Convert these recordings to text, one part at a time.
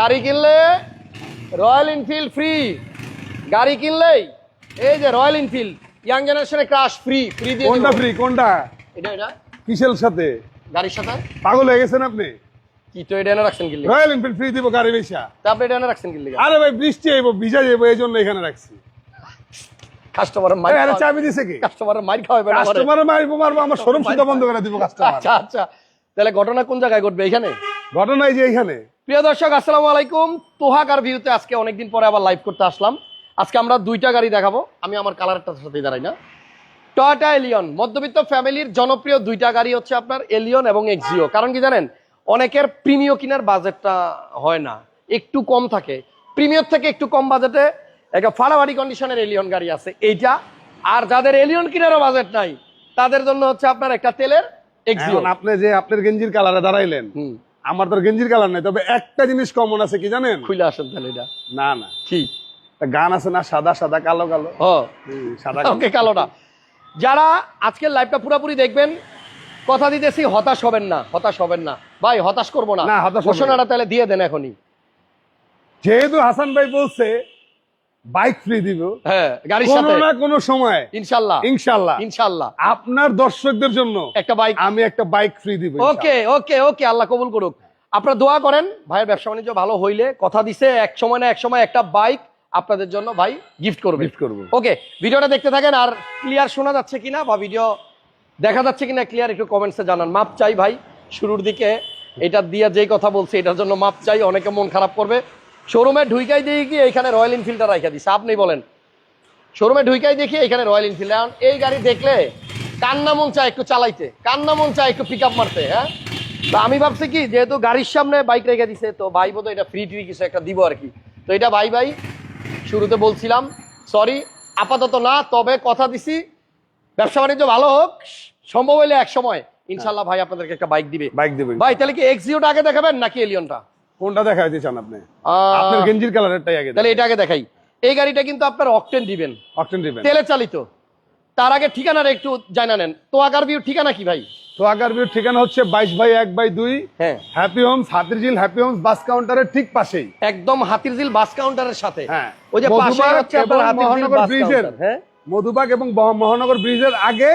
গাড়ি কিনলে royal Enfield free গাড়ি কিনলেই এই যে রয়্যাল এনফিল্ড ইয়াং জেনারেশনে ক্রাশ ফ্রি ফ্রি দিয়ে কোনটা। ফ্রি কোনটা? এটা এটা? কিসের সাথে? গাড়ির সাথে? পাগল হয়ে গেছেন আপনি? কি তো এটা এনে রাখছেন কিনলে? রয়্যাল এনফিল্ড ফ্রি দিব গাড়ি বেচা তা আপনি এটা এনে রাখছেন কিনলে? আরে ভাই বৃষ্টি আইব ভিজা যাইব এই জন্য এখানে রাখছি। কাস্টমারের মাইর এই, আরে চাবি দিছে কি? কাস্টমারের মাইর খাওয়াবে আমারে। কাস্টমার মারবো মারবো আমার শোরুম সুদ্ধা বন্ধ করে দিব কাস্টমার আচ্ছা আচ্ছা। তাহলে ঘটনা কোন জায়গায় ঘটবে? এখানে? ঘটনা এই যে এখানে। প্রিয় দর্শক আসসালামু আলাইকুম। তোহাকার ভিউতে আজকে অনেকদিন পরে আবার লাইভ করতে আসলাম। আজকে আমরা দুইটা গাড়ি দেখাবো। আমি আমার কালারটার সাথে দাঁড়াই না। টয়োটা এলিয়ন মধ্যবিত্ত ফ্যামিলির জনপ্রিয় দুইটা গাড়ি হচ্ছে আপনার এলিয়ন এবং এক্সিও কারণ কি জানেন অনেকের প্রিমিয় কেনার বাজেটটা হয় না। একটু কম থাকে। প্রিমিয়র থেকে একটু কম বাজেটে একটা ফাড়াফাড়ি কন্ডিশনের এলিয়ন গাড়ি আছে। এইটা আর যাদের এলিয়ন কেনারও বাজেট নাই তাদের জন্য হচ্ছে আপনার একটা তেলের এক্সিও আপনি যে আপনার গেঞ্জির কালারে দাঁড়াইলেন হুম। আমার তো গেঞ্জির কালার নাই তবে একটা জিনিস কমন আছে কি জানেন? খুলে আসেন তাহলে এটা। না না। কি? গান আছে না সাদা সাদা কালো কালো। ও। সাদা ওকে কালোটা। যারা আজকের লাইভটা পুরোপুরি দেখবেন কথা দিতেছি হতাশ হবেন না হতাশ হবেন না। ভাই হতাশ করব না। ঘোষণাটা তাহলে দিয়ে দেন এখনই। যেহেতু হাসান ভাই বলছে বাইক ফ্রি দিব। হ্যাঁ গাড়ির সাথে। না কোনো সময়। ইনশাল্লাহ। ইনশাল্লাহ। ইনশাল্লাহ। আপনার দর্শকদের জন্য একটা বাইক। আমি একটা বাইক ফ্রি দিব ওকে ওকে ওকে আল্লাহ কবুল করুক। আপনারা দোয়া করেন ভাইয়ের ব্যবসা বাণিজ্য ভালো হইলে কথা দিছে এক সময় না এক সময় একটা বাইক আপনাদের জন্য ভাই গিফট করবে। গিফট করব। ওকে ভিডিওটা দেখতে থাকেন আর ক্লিয়ার শোনা যাচ্ছে কিনা বা ভিডিও দেখা যাচ্ছে কিনা ক্লিয়ার একটু কমেন্টসে জানান। মাপ চাই ভাই শুরুর দিকে এটা দিয়ে যেই কথা বলছি এটার জন্য মাপ চাই অনেকে মন খারাপ করবে। শোরুমে ঢুইকাই দিয়ে কি এখানে রয়্যাল এনফিল্ডটা রাখা দিছে। আপনি বলেন। শোরুমে ঢুইকাই দেখি এখানে রয়্যাল এনফিল্ড এখন এই গাড়ি দেখলে কান্না মন চায় একটু চালাইতে। কান্না মন চায় একটু পিক মারতে হ্যাঁ? তো আমি ভাবছি কি যেহেতু গাড়ির সামনে বাইক রেখে দিছে তো ভাই বোধ এটা ফ্রি ট্রি কিছু একটা দিব আর কি। তো এটা ভাই ভাই শুরুতে বলছিলাম সরি আপাতত না তবে কথা দিছি ব্যবসা বাণিজ্য ভালো হোক সম্ভব হইলে এক সময় ইনশাল্লাহ ভাই আপনাদেরকে একটা বাইক দিবে। বাইক দিবে। ভাই তাহলে কি এক্সিওটা আগে দেখাবেন নাকি এলিয়নটা কোনটা দেখাইতে চান আপনি? আপনার গেঞ্জির কালারটাই আগে তাহলে এটা আগে দেখাই। এই গাড়িটা কিন্তু আপনার অকটেন দিবেন। অকটেন দিবেন। তেলে চালিত। তার আগে ঠিকানাটা একটু জানা নেন। তো আগার ভিউ ঠিকানা কি ভাই? তো আগার ভিউ ঠিকানা হচ্ছে বাইশ বাই এক বাই দুই। হ্যাঁ। Happy Homes Hatirjheel Happy Homes bus কাউন্টারের ঠিক পাশেই। একদম হাতিরঝিল বাস কাউন্টারের সাথে। হ্যাঁ। ওই যে পাশে হচ্ছে আপনার হাতিরঝিল বাস ব্রিজের কাউন্টার, হ্যাঁ। মধুবাগ এবং মহানগর ব্রিজের আগে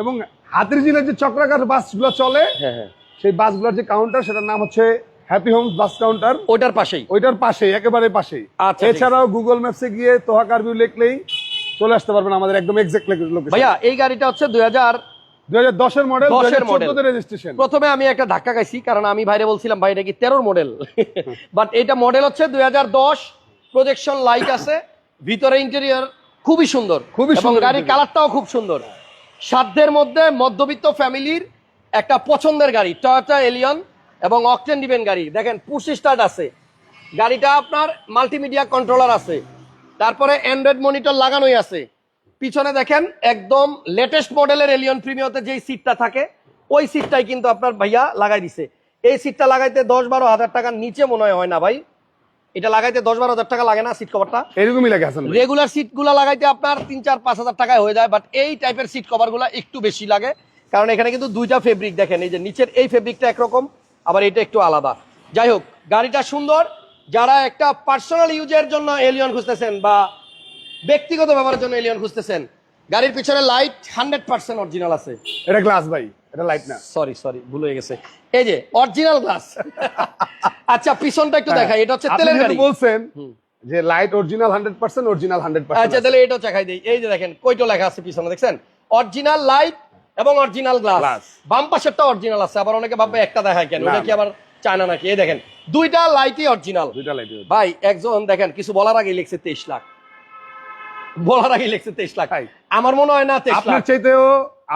এবং হাতিরঝিলের যে চক্রাকার বাসগুলো চলে হ্যাঁ হ্যাঁ। সেই বাসগুলোর যে কাউন্টার সেটার নাম হচ্ছে হ্যাপি হোমস বাস কাউন্টার ওইটার পাশেই। ওইটার পাশেই একেবারে পাশেই। আচ্ছা, এছাড়াও গুগল ম্যাপসে গিয়ে তোহাকার ভিউ লিখলেই চলে আসতে পারবেন আমাদের একদম এক্সাক্ট লোকেশন ভাইয়া এই গাড়িটা হচ্ছে দুই হাজার দুই হাজার দশের মডেল 10 এর রেজিস্ট্রেশন প্রথমে আমি একটা ধাক্কা খাইছি কারণ আমি ভাইরে বলছিলাম ভাই এটা কি মডেল বাট এটা মডেল হচ্ছে প্রজেকশন লাইট আছে ভিতরে ইন্টেরিয়র খুবই সুন্দর। খুবই সুন্দর গাড়ির। কালারটাও খুব সুন্দর। সাধ্যের মধ্যে মধ্যবিত্ত ফ্যামিলির একটা পছন্দের গাড়ি টয়োটা এলিয়ন এবং অকটেন ডিবেন গাড়ি। দেখেন পুশ স্টার্ট আছে। গাড়িটা আপনার মাল্টিমিডিয়া কন্ট্রোলার আছে। তারপরে অ্যান্ড্রয়েড মনিটর লাগানোই আছে। পিছনে দেখেন একদম লেটেস্ট মডেলের এলিয়ন প্রিমিয়তে যেই সিটটা থাকে ওই সিটটাই কিন্তু আপনার ভাইয়া লাগাই দিছে। এই সিটটা লাগাইতে দশ বারো হাজার টাকার নিচে মনে হয় হয় না ভাই? এটা লাগাইতে দশ বারো হাজার টাকা লাগে না সিট কভারটা এরকমই লাগে ভাই। রেগুলার সিটগুলা লাগাইতে আপনার তিন চার পাঁচ হাজার টাকায় হয়ে যায় বাট এই টাইপের সিট কভারগুলা একটু বেশি লাগে। কারণ এখানে কিন্তু দুইটা ফেব্রিক দেখেন এই যে নিচের এই ফেব্রিকটা একরকম আবার এটা একটু আলাদা। যাই হোক গাড়িটা সুন্দর। যারা একটা পার্সোনাল ইউজের জন্য এলিয়ন খুঁজতেছেন বা ব্যক্তিগত ব্যবহারের জন্য এলিয়ন খুঁজতেছেন গাড়ির পিছনে লাইট হান্ড্রেড পার্সেন্ট অরিজিনাল আছে। এটা গ্লাস ভাই এটা লাইট না। সরি সরি ভুল হয়ে গেছে। এই যে অরিজিনাল গ্লাস আচ্ছা পিছনটা একটু দেখাই এটা হচ্ছে তেলের গাড়ি। বলছেন যে light original hundred percent original hundred percent আচ্ছা তাহলে এটা চাখাই দিই। এই যে দেখেন কইটো লেখা আছে পিছনে দেখছেন? অরিজিনাল লাইট এবং অরিজিনাল গ্লাস। বাম পাশেরটা অরিজিনাল আছে আবার অনেকে ভাববে একটা দেখায় কেন? ওটা কি আবার চায়না নাকি? এই দেখেন দুইটা লাইটই অরিজিনাল দুইটা লাইট ভাই একজন দেখেন কিছু বলার আগে লিখছে তেইশ লাখ। বলার আগে লিখছে তেইশ লাখ। ভাই, আমার মনে হয় না তেইশ আপনার লাখ। চাইতেও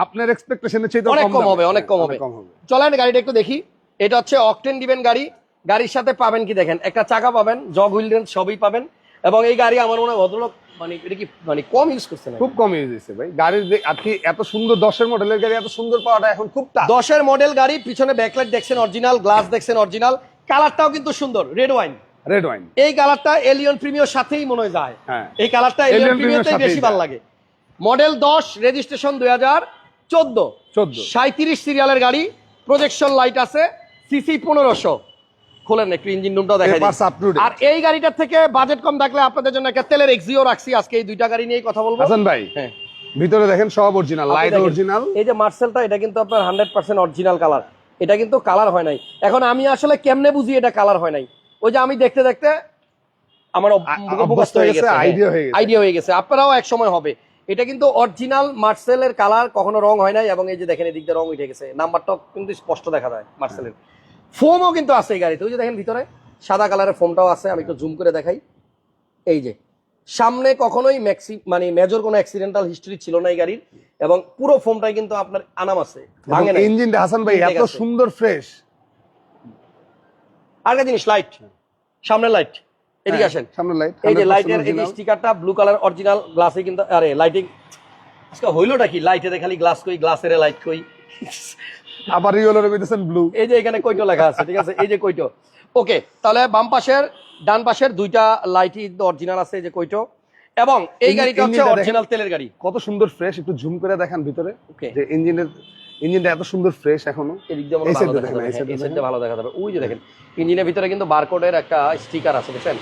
আপনার এক্সপেকটেশনের চাইতে অনেক কম হবে অনেক কম হবে। কম হবে। চলেন গাড়িটা একটু দেখি। এটা হচ্ছে অকটেন দিবেন গাড়ি। গাড়ির সাথে পাবেন কি দেখেন? একটা চাকা পাবেন জগ হুইল সবই পাবেন। এবং এই গাড়ি আমার মনে হয় ভদ্রলোক মানে এটা কি মানে কম ইউজ করছে না খুব কম ইউজ হয়েছে ভাই। গাড়ির যে- আর এত সুন্দর দশের মডেলের গাড়ি এত সুন্দর পাওয়াটা এখন খুব দশের মডেল গাড়ি পিছনে ব্যাকলাইট দেখছেন অরিজিনাল গ্লাস দেখছেন অরিজিনাল কালারটাও কিন্তু সুন্দর রেড ওয়াইন রেড ওয়াইন এই কালারটা এলিয়ন প্রিমিয়র সাথেই মনে হয় যায়। হ্যাঁ। এই কালারটা এলিয়ন প্রিমিয়রতেই বেশি। ভালো লাগে। মডেল দশ রেজিস্ট্রেশন দুই হাজার চোদ্দ। চোদ্দ। সাঁত্রিশ সিরিয়ালের গাড়ি প্রজেকশন লাইট আছে সিসি পনেরোশো। খোলেন একটু ইঞ্জিন রুমটাও date। আর এই গাড়িটার থেকে বাজেট কম থাকলে আপনাদের জন্য একটা তেলের এক্সিও রাখছি। আজকে এই দুইটা গাড়ি নিয়েই কথা বলব। হাসান ভাই হ্যাঁ। ভিতরে দেখেন সব অরিজিনাল লাইট অরিজিনাল এই যে মার্সেলটা এটা কিন্তু আপনার হান্ড্রেড পার্সেন্ট অরিজিনাল কালার এটা কিন্তু কালার হয় নাই। এখন আমি আসলে কেমনে বুঝি এটা কালার হয় নাই? ওই যে আমি দেখতে দেখতে আমার। আইডিয়া হয়ে গেছে আপনারাও এক সময় হবে। এটা কিন্তু অরিজিনাল মার্সেলের কালার কখনো রং হয় নাই এবং এই যে দেখেন এদিক দিয়ে রং উঠে গেছে। নাম্বারটা কিন্তু স্পষ্ট দেখা যায় মার্সেলের ফোমও কিন্তু আছে এই গাড়িতে। ওই যে দেখেন ভিতরে সাদা কালারের ফোমটাও আছে আমি একটু জুম করে দেখাই। এই যে সামনে কখনোই ম্যাক্সি মানে মেজর কোনো অ্যাক্সিডেন্টাল হিস্ট্রি ছিল না এই গাড়ির এবং পুরো ফোমটাই কিন্তু আপনার আনাম আছে ভাঙে ইঞ্জিনটা হাসান ভাই এত সুন্দর ফ্রেশ আরেকটা জিনিস লাইট সামনে লাইট এদিকে আসেন। সামনে লাইট এই যে লাইটের এই স্টিকারটা ব্লু কালার অরিজিনাল গ্লাসে কিন্তু আরে লাইটিং আজকে হইলোটা কি? লাইটে খালি গ্লাস কই গ্লাসের লাইট কই? আবার ইয়েলো কইতেছেন ব্লু এই যে এখানে কইটো লেখা আছে ঠিক আছে? এই যে কইটো ওকে তাহলে বাম পাশের ডান পাশের দুইটা লাইটই অরিজিনাল আছে এই যে কইটো এবং এই গাড়িটা হচ্ছে অরিজিনাল তেলের গাড়ি। কত সুন্দর ফ্রেশ একটু জুম করে দেখান ভিতরে। ওকে যে ইঞ্জিনের ইঞ্জিনটা এত সুন্দর ফ্রেশ এখনও। এদিক দিয়ে ভালো দেখা দেখেন, যাবে। ওই যে দেখেন ইঞ্জিনের ভিতরে কিন্তু বারকোডের একটা স্টিকার আছে বুঝছেন?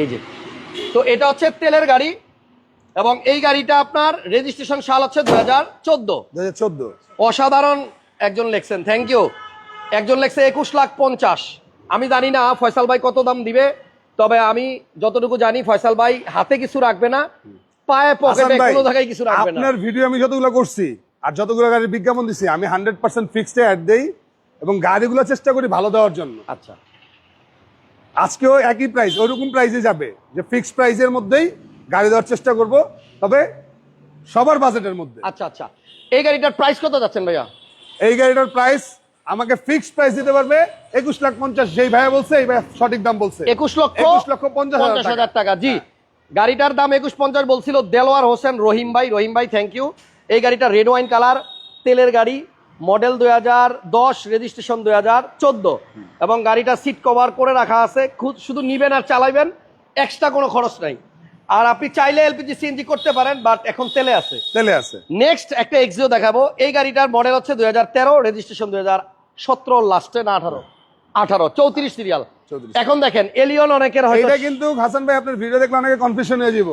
এই যে। তো এটা হচ্ছে তেলের গাড়ি এবং এই গাড়িটা আপনার রেজিস্ট্রেশন সাল হচ্ছে দু হাজার চোদ্দ। দু হাজার চোদ্দ। অসাধারণ একজন লেখছেন থ্যাংক ইউ একজন লেখছে একুশ লাখ পঞ্চাশ। আমি জানি না ফয়সাল ভাই কত দাম দিবে তবে আমি যতটুকু জানি ফয়সাল ভাই হাতে কিছু রাখবে না পায়ে পকেটে কোনো জায়গায় কিছু রাখবে না। আপনার ভিডিও আমি যতগুলো করছি আর যতগুলো গাড়ির বিজ্ঞাপন দিছি আমি হান্ড্রেড পার্সেন্ট ফিক্সড অ্যাড দেই এবং গাড়িগুলো চেষ্টা করি ভালো দেওয়ার জন্য। আচ্ছা। আজকেও একই প্রাইস ওইরকম প্রাইসে যাবে যে ফিক্সড প্রাইসের মধ্যেই গাড়ি দেওয়ার চেষ্টা করব তবে সবার বাজেটের মধ্যে। আচ্ছা আচ্ছা। এই গাড়িটার প্রাইস কত যাচ্ছেন ভাইয়া? এই গাড়িটার প্রাইস আমাকে ফিক্সড প্রাইস দিতে পারবে। একুশ লাখ পঞ্চাশ যেই ভাইয়া বলছে এই ভাইয়া সঠিক দাম বলছে। একুশ লক্ষ একুশ লক্ষ পঞ্চাশ হাজার টাকা। হাজার টাকা জি। গাড়িটার দাম একুশ পঞ্চাশ বলছিল দেলোয়ার হোসেন রহিম ভাই। রহিম ভাই থ্যাংক ইউ এই গাড়িটা রেড ওয়াইন কালার তেলের গাড়ি মডেল দুই হাজার দশ রেজিস্ট্রেশন দুই হাজার চোদ্দ। এবং গাড়িটা সিট কভার করে রাখা আছে। খুদ শুধু নিবেন আর চালাইবেন এক্সট্রা কোনো খরচ নাই। আর আপনি চাইলে এলপিজি সিএনজি করতে পারেন বাট এখন তেলে আছে। তেলে আছে। নেক্সট একটা এক্সিও দেখাবো। এই গাড়িটার মডেল হচ্ছে দুই হাজার তেরো রেজিস্ট্রেশন দুই হাজার সতেরো লাস্টে না আঠারো। আঠারো চৌত্রিশ সিরিয়াল 34 এখন দেখেন এলিয়ন অনেকের এটা কিন্তু হাসান ভাই আপনার ভিডিও দেখলে অনেকে কনফিউশন হয়ে যাব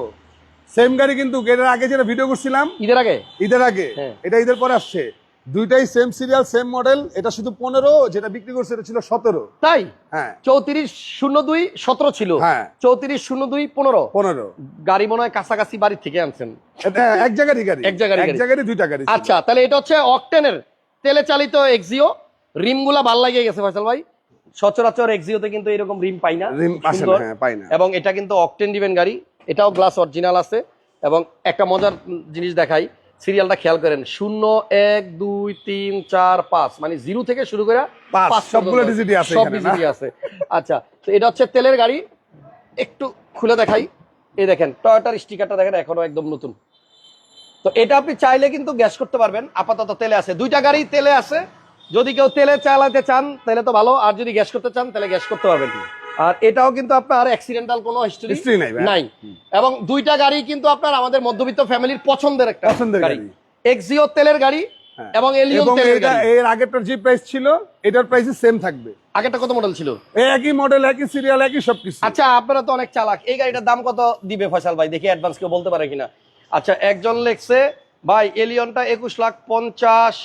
সেম গাড়ি কিন্তু এর আগে যেটা ভিডিও করছিলাম ঈদের আগে? ঈদের আগে। হ্যাঁ। এটা ঈদের পরে আসছে। দুইটাই সেম সিরিয়াল সেম মডেল এটা শুধু পনেরো যেটা বিক্রি করছে এটা ছিল সতেরো। তাই? হ্যাঁ। চৌত্রিশ শূন্য দুই সতেরো ছিল। হ্যাঁ। চৌত্রিশ শূন্য দুই পনেরো। পনেরো। গাড়ি মনে হয় কাছাকাছি বাড়ি থেকে আনছেন। এক জায়গারই গাড়ি। এক জায়গারই এক জায়গারই দুইটা গাড়ি আচ্ছা তাহলে এটা হচ্ছে অকটেনের তেলে চালিত এক্সিও রিমগুলা ভালো লাগিয়ে গেছে ফয়সাল ভাই। সচরাচর এক্সিওতে কিন্তু এরকম রিম পাই না। রিম হ্যাঁ, পাই না। এবং এটা কিন্তু অকটেন ডিভেন গাড়ি। এটাও গ্লাস অরিজিনাল আছে। এবং একটা মজার জিনিস দেখাই। সিরিয়ালটা খেয়াল করেন শূন্য এক দুই তিন চার পাঁচ মানে জিরো থেকে শুরু করে সবগুলো ডিজিটই আছে সব ডিজিটই আছে। আচ্ছা তো এটা হচ্ছে তেলের গাড়ি। একটু খুলে দেখাই। এই দেখেন টয়োটার স্টিকারটা দেখেন এখনও একদম নতুন। তো এটা আপনি চাইলে কিন্তু গ্যাস করতে পারবেন। আপাতত তেলে আছে। দুইটা গাড়ি তেলে আছে। যদি কেউ তেলে চালাতে চান তাহলে তো ভালো। আর যদি গ্যাস করতে চান তাহলে গ্যাস করতে পারবেন। আর এটাও কিন্তু আপনার অ্যাক্সিডেন্টাল কোনো হিস্টরি নাই ভাই। নাই। এবং দুইটা গাড়ি কিন্তু আপনার আমাদের মধ্যবিত্ত ফ্যামিলির পছন্দের একটা পছন্দের গাড়ি। এক্সিও তেলের গাড়ি হ্যাঁ। এবং এলিয়ন তেলের এটা গাড়ি। এর আগেরটার যে প্রাইস ছিল এটার প্রাইস সেম থাকবে। আগেরটা কত মডেল ছিল? এই একই মডেল একই সিরিয়াল একই সবকিছু। আচ্ছা আপনারা তো অনেক চালাক। এই গাড়িটার দাম কত দিবে ফয়সাল ভাই? দেখি অ্যাডভান্স কেউ বলতে পারে কিনা। আচ্ছা একজন লেখছে ভাই এলিয়নটা একুশ লাখ পঞ্চাশ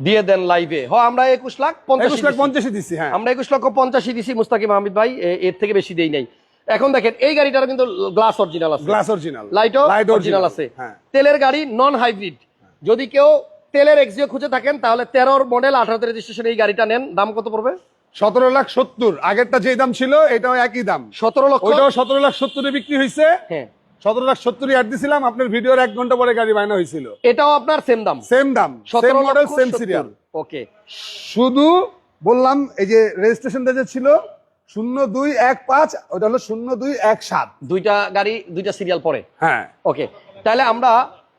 দিয়ে দেন লাইভে হ আমরা একুশ লাখ পঞ্চাশ লাখ পঞ্চাশে দিচ্ছি হ্যাঁ। আমরা একুশ লক্ষ পঞ্চাশই দিছি মুস্তাকিম আহমেদ ভাই এর থেকে বেশি দেই নাই। এখন দেখেন এই গাড়িটার কিন্তু গ্লাস অরিজিনাল আছে। গ্লাস অরিজিনাল লাইটও লাইট অরিজিনাল আছে। হ্যাঁ। তেলের গাড়ি নন হাইব্রিড যদি কেউ তেলের এক্সিও খুঁজে থাকেন তাহলে তেরোর মডেল আঠারোতে রেজিস্ট্রেশন এই গাড়িটা নেন। দাম কত পড়বে? সতেরো লাখ সত্তর। আগেরটা যে দাম ছিল এটাও একই দাম। সতেরো লক্ষ। সতেরো লাখ সত্তরে বিক্রি হয়েছে হ্যাঁ। সতেরো লাখ সত্তরই অ্যাড দিছিলাম আপনার ভিডিওর এক ঘণ্টা পরে গাড়ি বায়না হয়েছিল। এটাও আপনার সেম দাম? সেম দাম সেম সতেরো মডেল সেম সিরিয়াল ওকে শুধু বললাম এই যে রেজিস্ট্রেশন যে ছিল শূন্য দুই এক পাঁচ ওটা হলো শূন্য দুই এক সাত। দুইটা গাড়ি দুইটা সিরিয়াল পরে? হ্যাঁ। ওকে তাহলে আমরা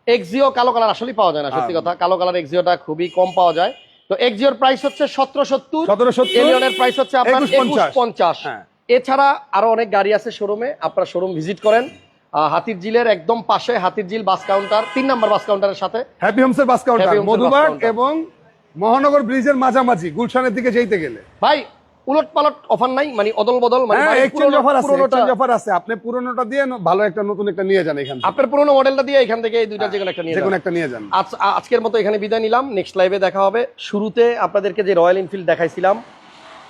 এক্সিও কালো কালার আসলেই পাওয়া যায় না সত্যি হ্যাঁ। কথা। কালো কালার এক্সিওটা খুবই কম পাওয়া যায়। তো এক্সিওর প্রাইস হচ্ছে সতেরো সত্তর 1770 এলিয়নের প্রাইস হচ্ছে আপনার পঞ্চাশ। হ্যাঁ। এছাড়া আরও অনেক গাড়ি আছে শোরুমে আপনারা শোরুম ভিজিট করেন। হাতির ঝিলের একদম পাশে হাতির ঝিল বাস কাউন্টার তিন নাম্বার বাস কাউন্টারের সাথে। হ্যাপি হোমসের বাস কাউন্টার মধুবাগ এবং মহানগর ব্রিজের মাঝামাঝি গুলশানের দিকে যেতে গেলে। ভাই উলট পালট অফার নাই মানে অদল বদল মানে হ্যাঁ অফার আছে আপনি পুরোনোটা দিয়ে ভালো একটা নতুন একটা নিয়ে যান এখান থেকে। আপনার পুরোনো মডেলটা দিয়ে এখান থেকে এই দুইটা যে কোনো একটা নিয়ে যে কোনো যান। একটা নিয়ে যান। আজকের মতো এখানে বিদায় নিলাম। নেক্সট লাইভে দেখা হবে। শুরুতে আপনাদেরকে যে রয়্যাল এনফিল্ড দেখাইছিলাম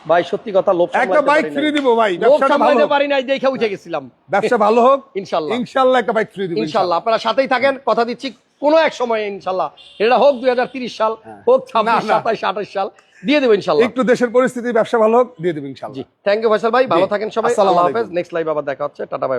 ভাই সত্যি কথা লোভ একটা বাইক ফ্রি দিব ভাই ব্যবসা ভালো পারি নাই দেখে উঠে গেছিলাম। ব্যবসা ভালো হোক ইনশাল্লাহ। ইনশাআল্লাহ একটা বাইক ফ্রি দিব ইনশাআল্লাহ আপনারা সাথেই থাকেন কথা দিচ্ছি কোনো এক সময় ইনশাল্লাহ। এটা হোক দুই সাল হোক ছাব্বিশ হ্যাঁ। না। সাতাইশ আঠাশ সাল দিয়ে দেব ইনশাল্লাহ। একটু দেশের পরিস্থিতি ব্যবসা ভালো হোক দিয়ে দেব ইনশাআল্লাহ জি থ্যাংক ইউ ফয়সাল ভাই। ভালো থাকেন সবাই। আল্লাহ হাফেজ। নেক্সট লাইভ আবার দেখা হচ্ছে। Tata bye